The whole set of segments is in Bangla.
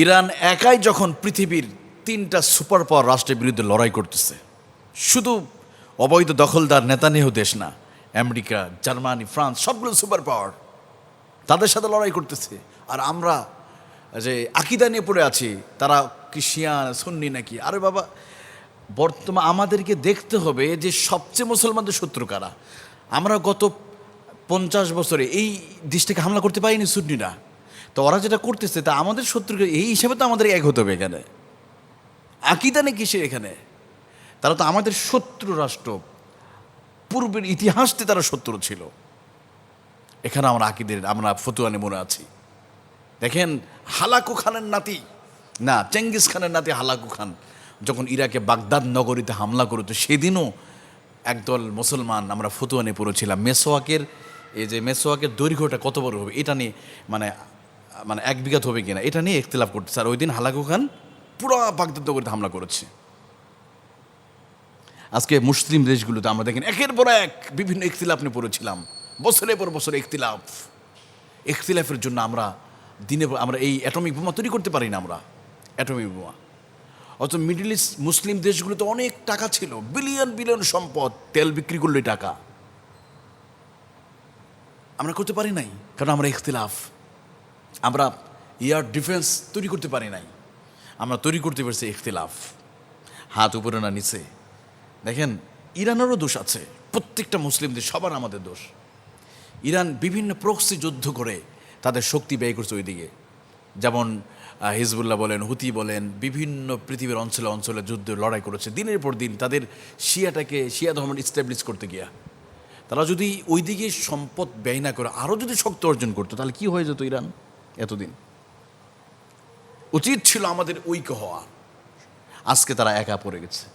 ইরান একাই যখন পৃথিবীর তিনটা সুপার পাওয়ার রাষ্ট্রের বিরুদ্ধে লড়াই করতেছে, শুধু অবৈধ দখলদার নেতানেহ দেশ না, আমেরিকা, জার্মানি, ফ্রান্স, সবগুলো সুপার পাওয়ার তাদের সাথে লড়াই করতেছে। আর আমরা যে আকিদা নিয়ে পড়ে আছি, তারা ক্রিশিয়ান শিয়ান সুন্নি নাকি? আরে বাবা বর্তমান আমাদেরকে দেখতে হবে যে সবচেয়ে মুসলমানদের শত্রু কারা। আমরা গত পঞ্চাশ বছরে এই দেশটাকে হামলা করতে পারিনি সুন্নিরা। ওরা যেটা করতেছে, তা আমাদের শত্রুকে, এই হিসাবে তো আমাদের এক হতে হবে এখানে। আকিদা কিসের এখানে? তারা তো আমাদের শত্রু রাষ্ট্র, পূর্বের ইতিহাসতে তারা শত্রু ছিল। এখানে আমরা আকিদের, আমরা ফতুয়ানে মনে আছি। দেখেন, হালাকু খানের নাতি, না, চেঙ্গিস খানের নাতি হালাকু খান, যখন ইরাকে বাগদাদ নগরীতে হামলা করতো সেদিনও একদল মুসলমান আমরা ফতুয়ানে পড়েছিলাম। মেসোয়াকের, এই যে মেসোয়াকের দৈর্ঘ্যটা কত বড় হবে, এটা নিয়ে মানে মানে এক বিঘাত হবে কিনা, এটা নিয়ে ইখতলাফ করতেছে আর ওই দিন হালাকু খান পুরো বাগদাদ নগরীতে হামলা করেছে। আজকে মুসলিম দেশগুলোতে আমরা দেখেন, একের পর এক বিভিন্ন ইখতিলাফ নিয়ে পড়েছিলাম। বছরের পর বছর ইখতিলাফ। ইখতিলাফের জন্য আমরা দিনে আমরা এই অ্যাটমিক বোমা তৈরি করতে পারি না আমরা। অ্যাটমিক বোমা। অত মিডল ইস্ট মুসলিম দেশগুলোতে অনেক টাকা ছিল। বিলিয়ন বিলিয়ন সম্পদ, তেল বিক্রি করলে টাকা। আমরা করতে পারি নাই, কারণ আমরা ইখতিলাফ। আমরা এয়ার ডিফেন্স তৈরি করতে পারি নাই। আমরা তৈরি করতে পারছি ইখতিলাফ। হাত উপরে না নিচে। দেখেন, ইরানেরও দোষ আছে। প্রত্যেকটা মুসলিমদের সবার আমাদের দোষ। ইরান বিভিন্ন প্রক্সি যুদ্ধ করে তাদের শক্তি ব্যয় করছে ওইদিকে। যেমন হিজবুল্লাহ বলেন, হুতি বলেন, বিভিন্ন পৃথিবীর অঞ্চলে অঞ্চলে যুদ্ধ লড়াই করেছে। দিনের পর দিন তাদের শিয়াটাকে, শিয়া ধর্ম ইস্টাবলিশ করতে গিয়া। তারা যদি ওইদিকে সম্পদ ব্যয় না করে, আরও যদি শক্তি অর্জন করতো, তাহলে কি হয়ে যেত ইরান? এতদিন। উচিত ছিল আমাদের ঐক্য হওয়া। আজকে তারা একা পড়ে গেছে।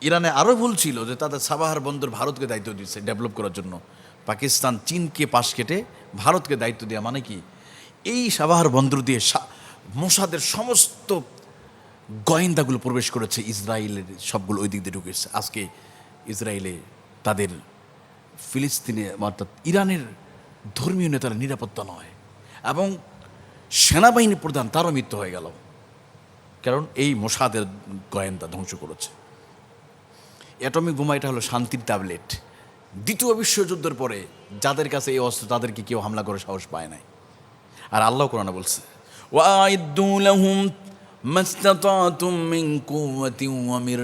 ইরানে আরও ভুল ছিল যে তাদের সাবাহার বন্দর ভারতকে দায়িত্ব দিচ্ছে ডেভেলপ করার জন্য। পাকিস্তান চীনকে পাশ কেটে ভারতকে দায়িত্ব দেওয়া মানে কি? এই সাবাহার বন্দর দিয়ে মোসাদের সমস্ত গোয়েন্দাগুলো প্রবেশ করেছে। ইসরায়েলের সবগুলো ওই দিক দিয়ে ঢুকেছে আজকে ইসরায়েলে তাদের ফিলিস্তিনে অর্থাৎ ইরানের ধর্মীয় নেতারা নিরাপত্তা নয়। এবং সেনাবাহিনী প্রধান তারও মৃত্যু হয়ে গেল। কারণ এই মোসাদের গয়েন্দা ধ্বংস করেছে। অ্যাটমিক বোমা, এটা হলো শান্তির ট্যাবলেট। দ্বিতীয় বিশ্বযুদ্ধের পরে যাদের কাছে এই অস্ত্র, তাদেরকে কেউ হামলা করে সাহস পায় নাই। আর আল্লাহ কোরআনে বলছে মির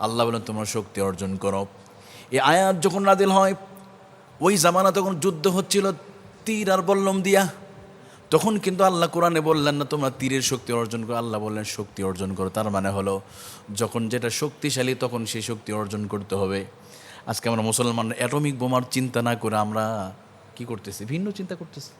আল্লাহ বলেন, তোমার শক্তি অর্জন করো। এই আয়াত যখন নাদিল হয়, ওই জামানা তখন যুদ্ধ হচ্ছিল। তীর আর বল্লম দিয়া? তখন কিন্তু আল্লাহ কোরআনে বললেন না, তোমরা তীরের শক্তি অর্জন করো। আল্লাহ বললেন, শক্তি অর্জন করো। তার মানে হলো, যখন যেটা শক্তিশালী, তখন সেই শক্তি অর্জন করতে হবে। আজকে আমরা মুসলমান, অ্যাটমিক বোমার চিন্তা না করে আমরা কি করতেছি? ভিন্ন চিন্তা করতেছি।